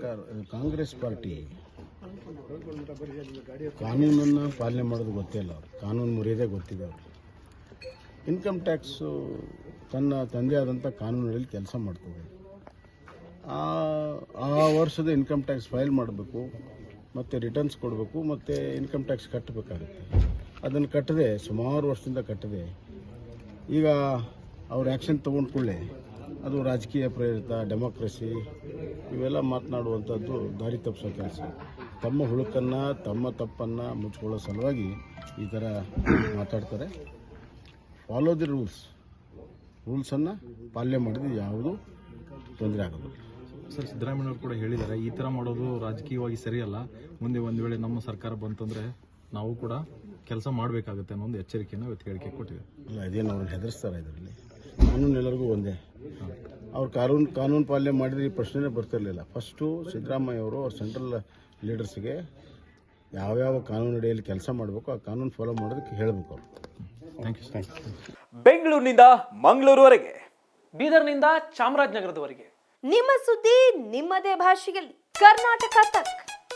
ಸರ್ಕಾರ ಕಾಂಗ್ರೆಸ್ ಪಾರ್ಟಿ ಕಾನೂನನ್ನು ಪಾಲನೆ ಮಾಡೋದು ಗೊತ್ತಿಲ್ಲ ಅವ್ರು. ಕಾನೂನು ಮುರಿಯೋದೇ ಗೊತ್ತಿದೆ ಅವ್ರಿಗೆ ಇನ್ಕಮ್ ಟ್ಯಾಕ್ಸು ತನ್ನ ತಂದೆ ಆದಂಥ ಕಾನೂನಲ್ಲಿ ಕೆಲಸ ಮಾಡ್ತದೆ. ಆ ಆ ವರ್ಷದ ಇನ್ಕಮ್ ಟ್ಯಾಕ್ಸ್ ಫೈಲ್ ಮಾಡಬೇಕು, ಮತ್ತು ರಿಟರ್ನ್ಸ್ ಕೊಡಬೇಕು, ಮತ್ತು ಇನ್ಕಮ್ ಟ್ಯಾಕ್ಸ್ ಕಟ್ಟಬೇಕಾಗುತ್ತೆ ಅದನ್ನು ಕಟ್ಟದೆ ಸುಮಾರು ವರ್ಷದಿಂದ ಕಟ್ಟದೆ ಈಗ ಅವ್ರು ಆ್ಯಕ್ಷನ್ ತೊಗೊಂಡು ಕೂಡಲೇ ಅದು ರಾಜಕೀಯ ಪ್ರೇರಿತ ಡೆಮೋಕ್ರಸಿ ಇವೆಲ್ಲ ಮಾತನಾಡುವಂಥದ್ದು ದಾರಿ ತಪ್ಪಿಸೋ ಕೆಲಸ. ತಮ್ಮ ಹುಳುಕನ್ನು ತಮ್ಮ ತಪ್ಪನ್ನು ಮುಚ್ಕೊಳ್ಳೋ ಸಲುವಾಗಿ ಈ ಥರ ಮಾತಾಡ್ತಾರೆ. ಫಾಲೋ ದಿ ರೂಲ್ಸ್ ರೂಲ್ಸನ್ನು ಪಾಲನೆ ಮಾಡಿದ್ರೆ ಯಾವುದು ತೊಂದರೆ ಆಗೋದು ಸರ್ ಸಿದ್ದರಾಮಯ್ಯ ಕೂಡ ಹೇಳಿದ್ದಾರೆ ಈ ಥರ ಮಾಡೋದು ರಾಜಕೀಯವಾಗಿ ಸರಿಯಲ್ಲ. ಮುಂದೆ ಒಂದು ವೇಳೆ ನಮ್ಮ ಸರ್ಕಾರ ಬಂತಂದರೆ ನಾವು ಕೂಡ ಕೆಲಸ ಮಾಡಬೇಕಾಗುತ್ತೆ ಅನ್ನೋ ಒಂದು ಎಚ್ಚರಿಕೆಯನ್ನು ಇವತ್ತು ಹೇಳಿಕೆ ಕೊಟ್ಟಿದೆ ಅಲ್ಲ ಇದೇನು ಅವ್ರನ್ನ ಹೆದರಿಸ್ತಾರೆ ಇದರಲ್ಲಿ? ಕಾನೂನು ಎಲ್ಲರಿಗೂ ಒಂದೇ. ಅವ್ರು ಕಾನೂನು ಕಾನೂನು ಪಾಲನೆ ಮಾಡಿದ್ರೆ ಈ ಪ್ರಶ್ನೆನೇ ಬರ್ತಿರಲಿಲ್ಲ ಫಸ್ಟು ಸಿದ್ದರಾಮಯ್ಯ ಅವರು ಅವ್ರ ಸೆಂಟ್ರಲ್ ಲೀಡರ್ಸ್ಗೆ ಯಾವ್ಯಾವ ಕಾನೂನು ಅಡಿಯಲ್ಲಿ ಕೆಲಸ ಮಾಡಬೇಕು ಆ ಕಾನೂನು ಫಾಲೋ ಮಾಡೋದಕ್ಕೆ ಹೇಳಬೇಕು ಅವರು. ಥ್ಯಾಂಕ್ ಯು ಥ್ಯಾಂಕ್ ಯು ಬೆಂಗಳೂರಿನಿಂದ ಮಂಗಳೂರುವರೆಗೆ ಬೀದರ್ನಿಂದ ಚಾಮರಾಜನಗರದವರೆಗೆ. ನಿಮ್ಮ ಸುದ್ದಿ ನಿಮ್ಮದೇ ಭಾಷೆಯಲ್ಲಿ. ಕರ್ನಾಟಕ ತಕ್.